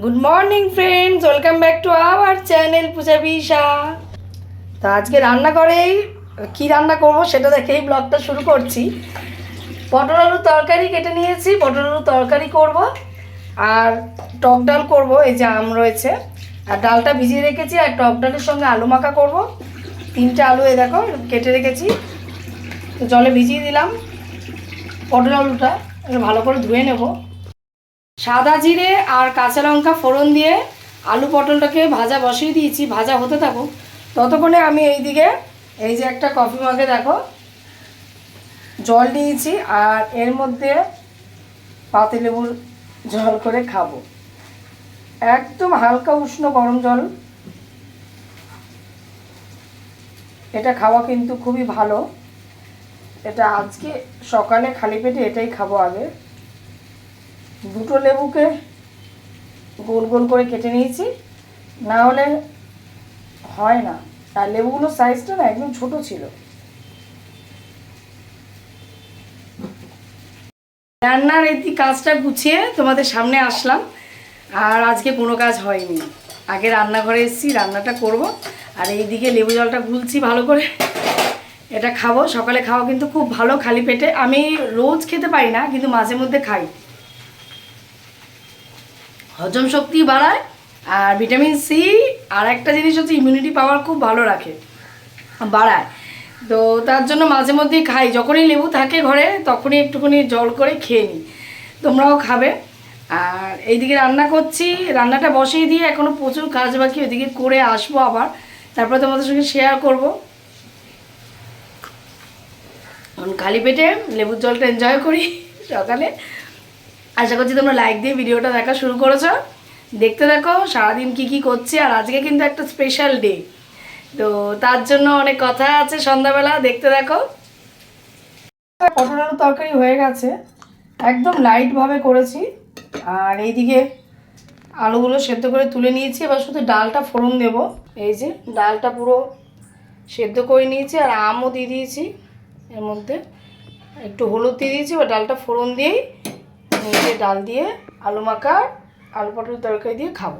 Good morning friends welcome back to our channel Puja বিশা তো আজকে রান্না করেই কি রান্না করব সেটা দেখেই ব্লগটা শুরু করছি। পটল আলু তরকারি কেটে নিয়েছি, পটল আলু তরকারি করব, আর টক ডাল করব, এই যে আম রয়েছে। আর ডালটা ভিজিয়ে রেখেছি, আর টক ডালের সঙ্গে আলু মাখা করব। তিনটে আলু এ দেখো, কেটে রেখেছি। জলে ভিজিয়ে দিলাম। পটল আলুটা ভালো করে ধুয়ে নেব। সাদা জিরে আর কাঁচা লঙ্কা ফোড়ন দিয়ে আলু পটলটাকে ভাজা বসিয়ে দিয়েছি, ভাজা হতে থাকুক। ততক্ষণে আমি এইদিকে, এই যে একটা কফি মগে দেখো, জল নিয়েছি আর এর মধ্যে পাতিলেবুর জল করে খাব। একদম হালকা উষ্ণ গরম জল। এটা খাওয়া কিন্তু খুবই ভালো। এটা আজকে সকালে খালি পেটে এটাই খাব আগে। দুটো লেবুকে গোল গোল করে কেটে নিয়েছি। না হলে হয় না। আর লেবুগুলোর সাইজটা না একদম ছোট ছিল। রান্নার এই কাজটা গুছিয়ে তোমাদের সামনে আসলাম। আর আজকে কোনো কাজ হয়নি। আগে রান্নাঘরে এসেছি, রান্নাটা করব। আর এইদিকে লেবু জলটা গুলছি ভালো করে। এটা খাব। সকালে খাওয়া কিন্তু খুব ভালো খালি পেটে। আমি রোজ খেতে পারি না, কিন্তু মাঝে মধ্যে খাই। হজম শক্তি বাড়ায় আর ভিটামিন সি আর একটা জিনিস হচ্ছে ইমিউনিটি পাওয়ার খুব ভালো রাখে, বাড়ায়। তো তার জন্য মাঝে মধ্যেই খাই। যখনই লেবু থাকে ঘরে, তখনই একটুখানি জল করে খেয়ে নিই। তোমরাও খাবে। আর এইদিকে রান্না করছি। রান্নাটা বসিয়ে দিয়ে এখনও প্রচুর কাজ বাকি, ওইদিকে করে আসব আবার। তারপরে তোমাদের সঙ্গে শেয়ার করব। খালি পেটে লেবুর জলটা এনজয় করি, সকালে। আশা করছি তোমরা লাইক দিয়ে ভিডিওটা দেখা শুরু করেছ। দেখতে দেখো সারাদিন কি কি করছি, আর আজকে কিন্তু একটা স্পেশাল ডে তো তার জন্য অনেক কথা আছে সন্ধ্যাবেলা, দেখতে দেখো পটল আলু তরকারি হয়ে গেছে। একদম লাইটভাবে করেছি। আর এইদিকে আলুগুলো সেদ্ধ করে তুলে নিয়েছি, এবার শুধু ডালটা ফোড়ন দেব। এই যে ডালটা পুরো সেদ্ধ করে নিয়েছি, আর আমও দিয়ে দিয়েছি। এর মধ্যে একটু হলুদ দিয়ে দিয়েছি বা ডালটা ফোড়ন দিয়েই নিচে ডাল দিয়ে, আলু মাখা আলু পটল তরকারি দিয়ে খাব।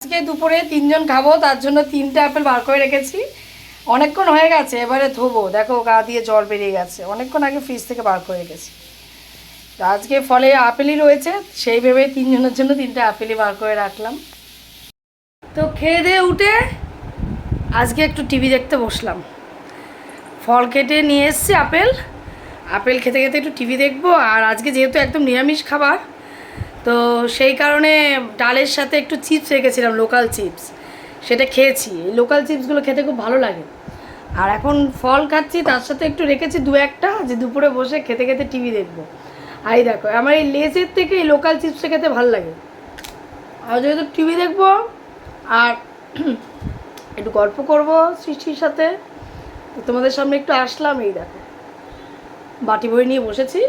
আজকে দুপুরে তিনজন খাব, তার জন্য তিনটে আপেল বার করে রেখেছি। অনেকক্ষণ হয়ে গেছে, এবারে ধোবো। দেখো, গা দিয়ে জল বেরিয়ে গেছে। অনেকক্ষণ আগে ফ্রিজ থেকে বার করে রেখেছি। আজকে ফলে আপেলই রয়েছে, সেই ভেবে তিনজনের জন্য তিনটে আপেলই বার করে রাখলাম। তো খেয়ে দিয়ে উঠে আজকে একটু টিভি দেখতে বসলাম। ফল কেটে নিয়ে এসছি আপেল। আপেল খেতে খেতে একটু টিভি দেখব, আর আজকে যেহেতু একদম নিরামিষ খাবার, তো সেই কারণে ডালের সাথে একটু চিপস রেখেছিলাম লোকাল চিপস। সেটা খেয়েছি। এই লোকাল চিপসগুলো খেতে খুব ভালো লাগে। আর এখন ফল খাচ্ছি, তার সাথে একটু রেখেছি দু একটা, যে দুপুরে বসে খেতে খেতে টিভি দেখব। আই দেখো, আমার এই লেজের থেকে এই লোকাল চিপসটা খেতে ভালো লাগে। আর যেহেতু টিভি দেখব, আর একটু গল্প করব সৃষ্টির সাথে তোমাদের সামনে একটু আসলাম, এই দেখো। বাটি বই নিয়ে বসেছি।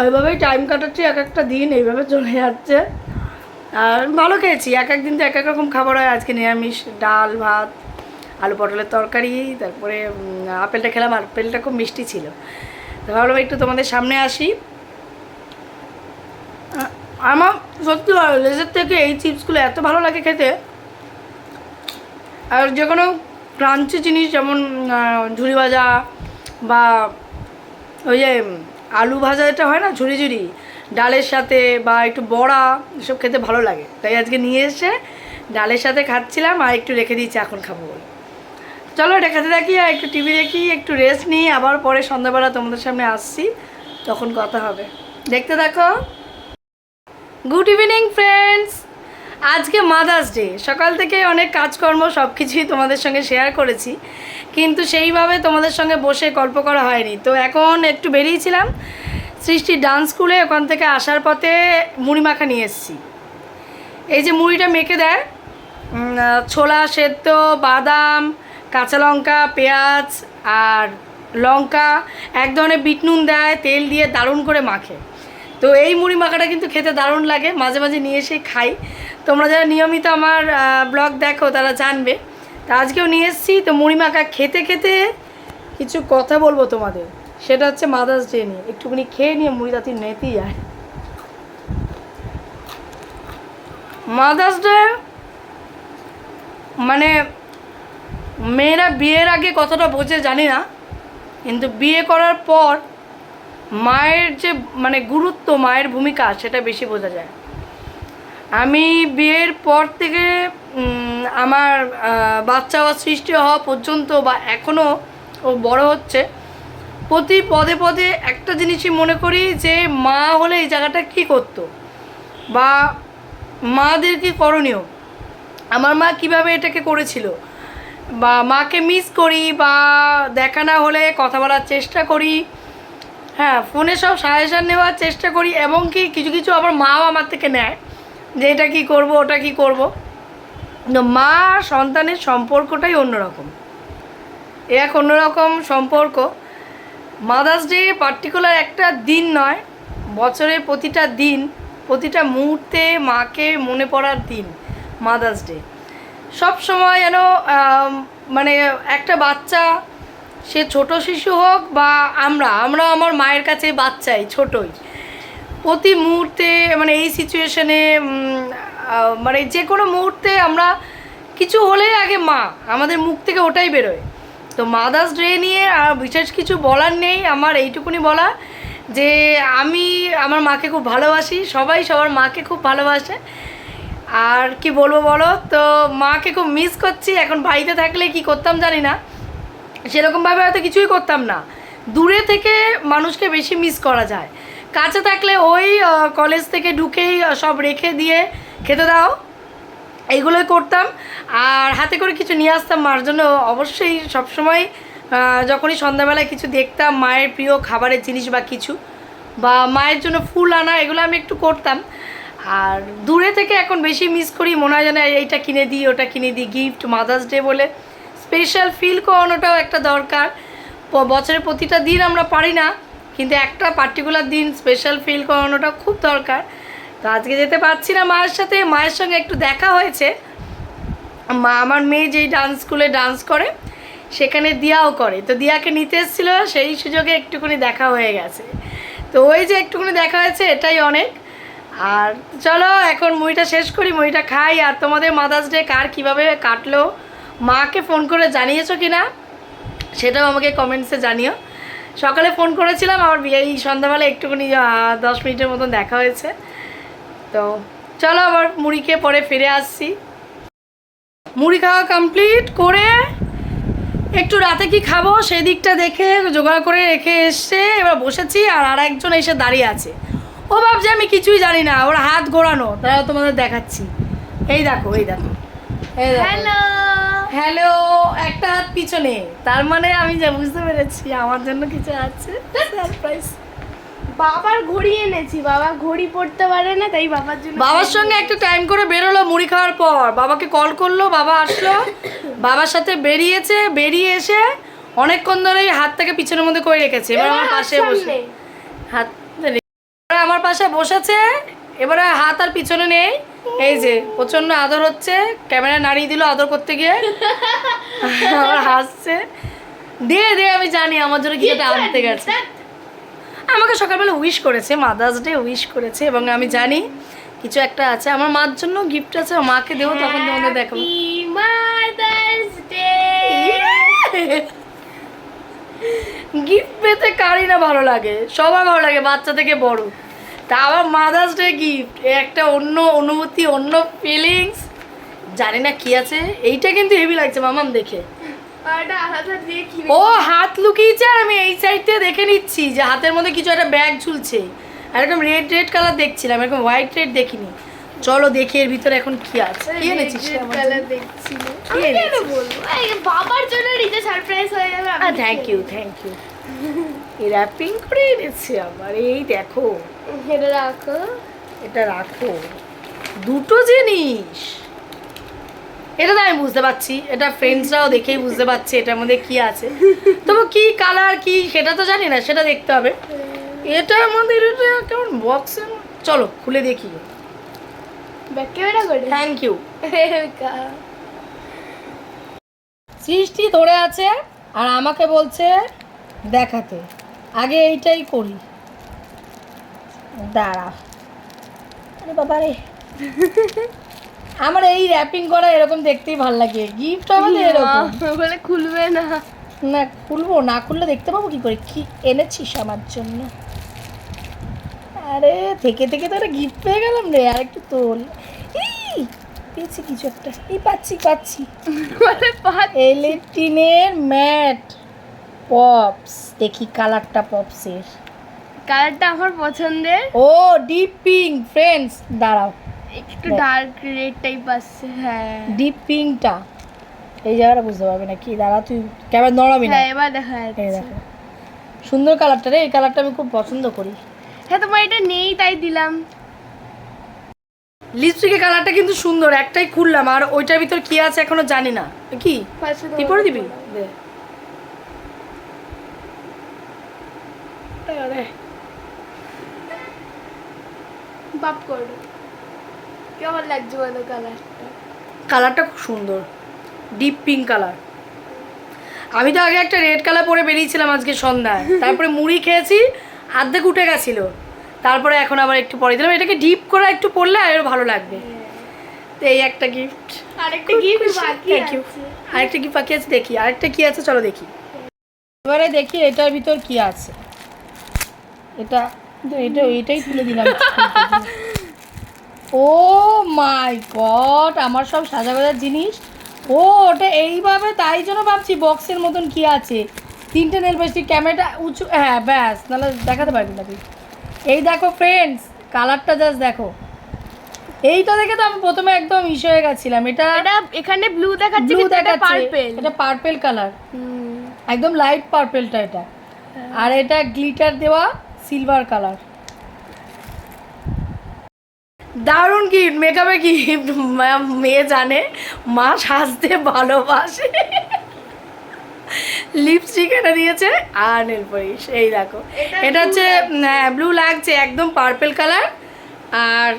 ওইভাবেই টাইম কাটাচ্ছি, এক একটা দিন এইভাবে চলে যাচ্ছে। আর ভালো খেয়েছি, এক এক দিন তো এক এক রকম খাবার হয়। আজকে নিরামিষ, ডাল, ভাত, আলু পটলের তরকারি, তারপরে আপেলটা খেলাম। আপেলটা খুব মিষ্টি ছিল। তো ভাবলাম একটু তোমাদের সামনে আসি। আমার সত্যি লেজের থেকে এই চিপসগুলো এত ভালো লাগে খেতে। আর যে কোনো ক্রাঞ্চি জিনিস যেমন ঝুড়ি ভাজা বা ওই যে আলু ভাজা যেটা হয় না ঝুড়ি ঝুড়ি ডালের সাথে বা একটু বড়া, এসব খেতে ভালো লাগে। তাই আজকে নিয়ে এসে ডালের সাথে খাচ্ছিলাম আর একটু রেখে দিয়েছি, এখন খাব বলে। চলো, এটা খেতে থাকি আর একটু টিভি দেখি, একটু রেস্ট নিই, আবার পরে সন্ধ্যাবেলা তোমাদের সামনে আসছি, তখন কথা হবে। দেখতে দেখো গুড ইভিনিং ফ্রেন্ডস আজকে মাদার্স ডে সকাল থেকে অনেক কাজকর্ম সব কিছুই তোমাদের সঙ্গে শেয়ার করেছি। কিন্তু সেইভাবে তোমাদের সঙ্গে বসে গল্প করা হয়নি। তো এখন একটু বেরিয়েছিলাম, সৃষ্টি ডান্স স্কুলে, ওখান থেকে আসার পথে মুড়ি মাখা নিয়ে এসেছি। এই যে মুড়িটা মেখে দেয় ছোলা সেদ্ধ, বাদাম, কাঁচা লঙ্কা, পেঁয়াজ আর লঙ্কা, এক ধরনের বিট নুন দেয়, তেল দিয়ে দারুণ করে মাখে। তো এই মুড়ি মাখাটা কিন্তু খেতে দারুণ লাগে, মাঝে মাঝে নিয়ে এসে খাই। তোমরা যারা নিয়মিত আমার ব্লগ দেখো, তারা জানবে তা আজকেও নিয়ে এসেছি। তো মুড়ি মাখা খেতে খেতে কিছু কথা বলব তোমাদের। সেটা হচ্ছে মাদার্স ডে নিয়ে। একটুখানি খেয়ে নিয়ে মুড়ি তাতে নেতেই যায়। মাদার্স ডে মানে মেয়েরা বিয়ের আগে কতটা বোঝে, জানি না। কিন্তু বিয়ে করার পর মায়ের যে মানে গুরুত্ব, মায়ের ভূমিকা, সেটা বেশি বোঝা যায়। আমি বিয়ের পর থেকে আমার বাচ্চা বা সৃষ্টি হওয়া পর্যন্ত বা এখনও ও বড় হচ্ছে, প্রতি পদে পদে একটা জিনিসই মনে করি যে মা হলে এই জায়গাটা কী করতো? বা মাদের কি করণীয়? আমার মা কীভাবে এটাকে করেছিল? বা মাকে মিস করি বা দেখা না হলে কথা বলার চেষ্টা করি হ্যাঁ ফোনে সব সাজেশান নেওয়ার চেষ্টা করি এবং কি কিছু কিছু আবার মাও আমার থেকে নেয় যে এটা কী করব, ওটা কী করব। মা সন্তানের সম্পর্কটাই অন্যরকম। এ এক অন্যরকম সম্পর্ক। মাদার্স ডে পার্টিকুলার একটা দিন নয়, বছরের প্রতিটা দিন, প্রতিটা মুহূর্তে মাকে মনে পড়ার দিন মাদার্স ডে সব সময় যেন মানে একটা বাচ্চা, সে ছোট শিশু হোক বা আমরা আমরা আমার মায়ের কাছে বাচ্চাই, ছোটই। প্রতি মুহূর্তে মানে এই সিচুয়েশনে মানে যে কোনো মুহূর্তে আমরা কিছু হলেই আগে মা, আমাদের মুখ থেকে ওটাই বেরোয়। তো মাদার্স ডে নিয়ে আর বিশেষ কিছু বলার নেই, আমার এইটুকুনি বলা যে আমি আমার মাকে খুব ভালোবাসি, সবাই সবার মাকে খুব ভালোবাসে। আর কি বলব বলো, তো মাকে খুব মিস করছি, এখন বাড়িতে থাকলে কি করতাম জানি না। সেরকমভাবে হয়তো কিছুই করতাম না। দূরে থেকে মানুষকে বেশি মিস করা যায়। কাছে থাকলে ওই কলেজ থেকে ঢুকেই সব রেখে দিয়ে খেতে দাও। এইগুলোই করতাম। আর হাতে করে কিছু নিয়ে আসতাম মার জন্য। অবশ্যই সবসময় যখনই সন্ধ্যাবেলায় কিছু দেখতাম, মায়ের প্রিয় খাবারের জিনিস বা কিছু, বা মায়ের জন্য ফুল আনা, এগুলো আমি একটু করতাম। আর দূরে থেকে এখন বেশি মিস করি, মনে হয় যেন এইটা কিনে দিই, ওটা কিনে দিই গিফট মাদার্স ডে বলে। স্পেশাল ফিল করানোটাও একটা দরকার। বছরের প্রতিটা দিন আমরা পারি না, কিন্তু একটা পার্টিকুলার দিন স্পেশাল ফিল করানোটা খুব দরকার। তো আজকে যেতে পারছি না মায়ের সাথে। মায়ের সঙ্গে একটু দেখা হয়েছে। মা আমার মেয়ে যেই ডান্স স্কুলে ডান্স করে, সেখানে দিয়াও করে। তো দিয়াকে নিতে এসেছিল, সেই সুযোগে একটুখানি দেখা হয়ে গেছে। তো ওই যে একটুখানি দেখা হয়েছে, এটাই অনেক। আর চলো, এখন মুড়িটা শেষ করি মুড়িটা খাই। আর তোমাদের মাদার্স ডে কার কীভাবে কাটলো, মাকে ফোন করে জানিয়েছো কি না সেটাও আমাকে কমেন্টসে জানিও। সকালে ফোন করেছিলাম, আবার এই সন্ধ্যাবেলা একটুখানি দশ মিনিটের মতন দেখা হয়েছে। তো চলো আবার মুড়িকে পরে ফিরে আসছি। মুড়ি খাওয়া কমপ্লিট করে একটু রাতে কি খাব সেই দিকটা দেখে জোগাড় করে রেখে এসছে এবার বসেছি আর আর একজন এসে দাঁড়িয়ে আছে। ও ভাবছে আমি কিছুই জানি না ওর হাত ঘোরানো তারা তোমাদের দেখাচ্ছি। এই দেখো এই দেখো। এই দেখো। হ্যালো। হ্যালো একটা হাত পিছনে তার মানে আমি যা বুঝতে পেরেছি আমার জন্য কিছু আছে। সারপ্রাইজ বাবার ঘড়ি এনেছি বাবা ঘড়ি পড়তে পারে না তাই বাবার জন্য বাবার সঙ্গে একটা টাইম করে বেরোলো মুড়ি খাওয়ার পর। বাবাকে কল করল বাবা আসলো। বাবার সাথে বেরিয়েছে বেরিয়ে এসে অনেকক্ষণ ধরেই হাতটাকে পিছনের মধ্যে করে রেখেছে। এবার আমার পাশে বসে হাত আমার পাশে বসেছে এবারে হাত আর পিছনে নেই। এই যে প্রচণ্ড আদর হচ্ছে। ক্যামেরা নাড়িয়ে দিল আদর করতে গিয়ে। আবার হাসছে। দে দে আমি জানি আমার জন্য কি আনতে গেছে। আমাকে সকালবেলা উইশ করেছে মাদার্স ডে উইশ করেছে এবং আমি জানি কিছু একটা আছে। আমার মার জন্য গিফট আছে মাকে দেবো তখন তোমাদের দেখাবো। গিফট পেতে কারই না ভালো লাগে সবার ভালো লাগে বাচ্চা থেকে বড়। তা আবার মাদার্স ডে গিফট একটা অন্য অনুভূতি অন্য ফিলিংস জানি না কি আছে এইটা কিন্তু হেভি লাগছে মামাম দেখে। ও হাত লুকিয়েছে আর আমি এই সাইড থেকে দেখে নিচ্ছি যে হাতের মধ্যে কিছু একটা ব্যাগ ঝুলছে। আর এরকম রেড রেড কালার দেখছিলাম এরকম হোয়াইট রেড দেখিনি। চলো দেখি এর ভিতরে এখন কি আছে। কি এনেছিস আমার বাবার জন্য নিজে সারপ্রাইজ হয়ে যাবে thank you thank you wrapping করে এনেছে আবার। এই দেখো। এটা রাখো। এটা রাখো। দুটো জিনিস। এটা তো আমি বুঝতে পারছি। এটা ফ্রেন্ডসরাও দেখেই বুঝতে পারছে এটার মধ্যে কি আছে। তবু কি কালার কি সেটা তো জানি না সেটা দেখতে হবে। এটার মধ্যে এটা কেমন বক্সের চলো খুলে দেখি। থ্যাংক ইউ সৃষ্টি ধরে আছে আর আমাকে বলছে দেখাতে। আগে এইটাই করি। দাঁড়া। বাবা রে আমার এই র্যাপিং করা এরকম দেখতেই ভালো লাগে। গিফট আমাদের এরকম। বলে খুলবে না। না খুলবো না খুললে দেখতে পাবো কি করে? কি এনেছিস আমার জন্য? আরে থেকে থেকে তো একটা গিফট পেয়ে গেলাম রে আর একটু তোল। এই, পেয়েছি কিছু একটা। এই পাচ্ছি পাচ্ছি। এলেটিনের ম্যাট পপস দেখি কালারটা পপসের কালারটা আমার পছন্দের। ও ডিপ পিঙ্ক ফ্রেন্ডস দাঁড়াও। একটু ডার্ক রেড টাইপ আসছে হ্যাঁ। ডিপ পিঙ্কটা এই জায়গাটা বুঝতে পারবে না কি দাঁড়া তুই ক্যামেরা নড়াবি না। হ্যাঁ এবার দেখা যাচ্ছে। সুন্দর কালারটা রে এই কালারটা আমি খুব পছন্দ করি। হ্যাঁ তোমার এটা নেই তাই দিলাম। লিপস্টিকের কালারটা কিন্তু সুন্দর একটাই খুললাম। আর ওইটার ভিতর কি আছে এখনও জানি না। কি? তুই পরে দিবি? দে। বাপ করো কেমন লাগছে বলো কালারটা কালারটা খুব সুন্দর। ডিপ পিঙ্ক কালার আমি তো আগে একটা রেড কালার পরে বেরিয়েছিলাম আজকে সন্ধ্যায়। তারপরে মুড়ি খেয়েছি আর্ধেক উঠে গেছিল। তারপরে এখন আবার একটু পরে দিলাম। এটাকে ডিপ করে একটু পরলে আরও ভালো লাগবে। তো এই একটা গিফট আরেকটা গিফট বাকি. আছে। আরেকটা কি বাকি আছে দেখি। আরেকটা কি আছে চলো দেখি। এবারে দেখি এটার ভিতর কি আছে। এটা এটা এটাই তুলে দিলাম। ও মাই গড আমার সব সাজা বাজার জিনিস। ও ওটা এইভাবে তাই জন্য ভাবছি বক্সের মতন কি আছে। তিনটে নেল পেস্টিক ক্যামেরাটা উঁচু হ্যাঁ ব্যাস নাহলে দেখাতে পারবি না তুই। এই দেখো ফ্রেন্ডস কালারটা জাস্ট দেখো। এইটা দেখে তো আমি প্রথমে একদম ইস হয়ে গেছিলাম। এটা এটা এখানে ব্লু দেখাচ্ছে ব্লু কিন্তু এটা দেখাচ্ছে। পার্পল এটা পার্পেল কালার একদম লাইট পার্পেলটা এটা। আর এটা গ্লিটার দেওয়া সিলভার কালার দারুণ গিফট মেকআপে গিফট মেয়ে জানে মা সাজতে ভালোবাসে। লিপস্টিক এটা দিয়েছে আর নেল পলিশ এই দেখো। এটা হচ্ছে ব্লু লাগছে একদম পার্পেল কালার আর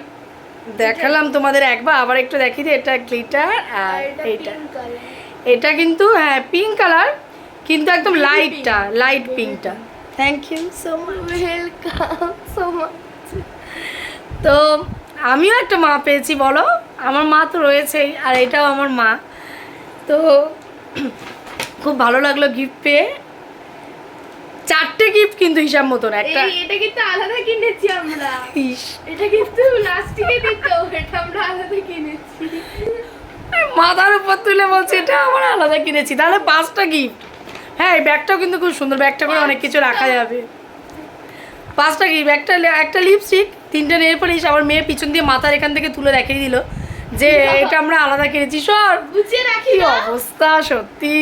দেখালাম তোমাদের একবার আবার একটু দেখি এটা গ্লিটার আর এইটা। এটা কিন্তু হ্যাঁ পিঙ্ক কালার কিন্তু একদম লাইটটা light পিঙ্কটা thank you so much welcome so much তো আমিও একটা মা পেয়েছি বলো? আমার মা তো রয়েছেই আর এটাও আমার মা। তো খুব ভালো লাগল গিফট পেয়ে। চারটে গিফট কিন্তু হিসাব মতন একটা। এটা কিন্তু আলাদা কিনেছি আমরা। এটা কিন্তু লাস্টিকে দিত এটা আমরা আলাদা কিনেছি। মাথার উপর তুলে বলছি এটা আমার আলাদা কিনেছি। তাহলে পাঁচটা গিফট হ্যাঁ এই ব্যাগটাও কিন্তু খুব সুন্দর। ব্যাগটা করে অনেক কিছু রাখা যাবে। পাঁচটা গিফট একটা একটা লিপস্টিক তিনটে নেল পলিশ আমার মেয়ের পিছন দিয়ে মাথার এখান থেকে তুলে দেখিয়ে দিল যে এটা আমরা আলাদা কিনেছি। সর। গুছিয়ে রাখি অবস্থা সত্যি।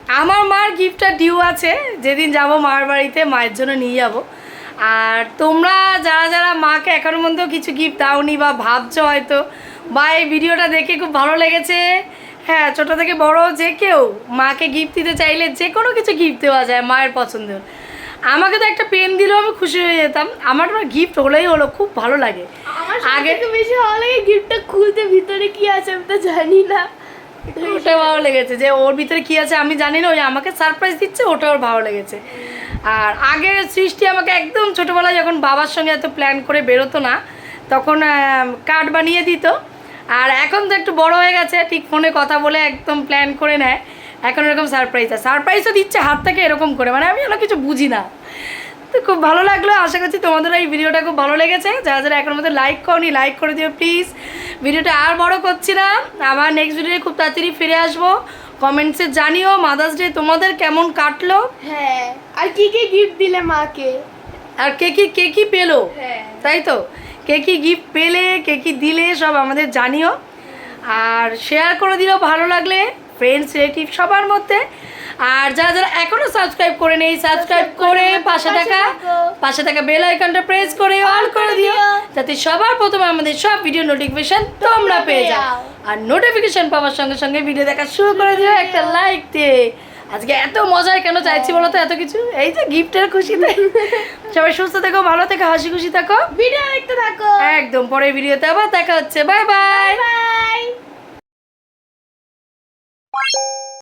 আমার মার গিফটটা ডিউ আছে। যেদিন যাব মার বাড়িতে মায়ের জন্য নিয়ে যাব। আর তোমরা যারা যারা মাকে এখনও পর্যন্ত কিছু গিফট দাওনি বা ভাবছ হয়তো বা এই ভিডিওটা দেখে খুব ভালো লেগেছে হ্যাঁ ছোটো থেকে বড় যে কেউ মাকে গিফট দিতে চাইলে যে কোনো কিছু গিফট দেওয়া যায় মায়ের পছন্দের। আমাকে তো একটা পেন দিলেও আমি খুশি হয়ে যেতাম। আমার গিফট হলেই হলো খুব ভালো লাগে। আগে- আগে তো বেশি ভালো লাগে গিফটটা খুলতে ভিতরে কি আছে আমি তো জানি না। ওটা ভালো লেগেছে যে ওর ভিতরে কি আছে আমি জানি না ওই আমাকে সারপ্রাইজ দিচ্ছে ওটা ওর ভালো লেগেছে। আর আগের সৃষ্টি আমাকে একদম ছোটোবেলায় যখন বাবার সঙ্গে এত প্ল্যান করে বেরোতো না তখন কার্ড বানিয়ে দিত। আর এখন তো একটু বড় হয়ে গেছে ঠিক ফোনে কথা বলে একদম প্ল্যান করে নেয়। এখন এরকম সারপ্রাইজ আর সারপ্রাইজও দিচ্ছে হাত থেকে এরকম করে মানে আমি ওগুলো কিছু বুঝি না। তো খুব ভালো লাগল আশা করছি তোমাদের এই ভিডিওটা খুব ভালো লেগেছে। যারা যারা এখন মধ্যে লাইক করনি লাইক করে দিও প্লিজ ভিডিওটা আর বড় করছি না আবার নেক্সট ভিডিও খুব তাড়াতাড়ি ফিরে আসব। কমেন্টসে জানিও মাদার্স ডে তোমাদের কেমন কাটলো? হ্যাঁ আর কি কি গিফট দিলে মাকে? আর কে কি কে কি পেল? হ্যাঁ। তাই তো? কে কি গিফট পেলে কে কি দিলে সব আমাদের জানিও। আর শেয়ার করে দিলেও ভালো লাগলে। ফ্রেন্ডস রিলেটিভ সবার মধ্যে। আর যারা যারা এখনও সাবস্ক্রাইব করে নেই সাবস্ক্রাইব করে পাশে থাকা পাশে থাকা বেল আইকনটা প্রেস করে অল করে দিও যাতে সবার প্রথমে আমাদের সব ভিডিও নোটিফিকেশন তোমরা পেয়ে যাও। আর নোটিফিকেশন পাওয়ার সঙ্গে সঙ্গে ভিডিও দেখা শুরু করে দিও একটা লাইক দিয়ে আজকে এত মজায় কেন চাইছি বলো তো এত কিছু? এই যে গিফটের খুশিতে। সবাই সুস্থ থেকো ভালো থেকো হাসি খুশি থাকো। ভিডিও দেখতে থাকো। একদম পরের ভিডিওতে আবার দেখা হচ্ছে। Bye bye bye you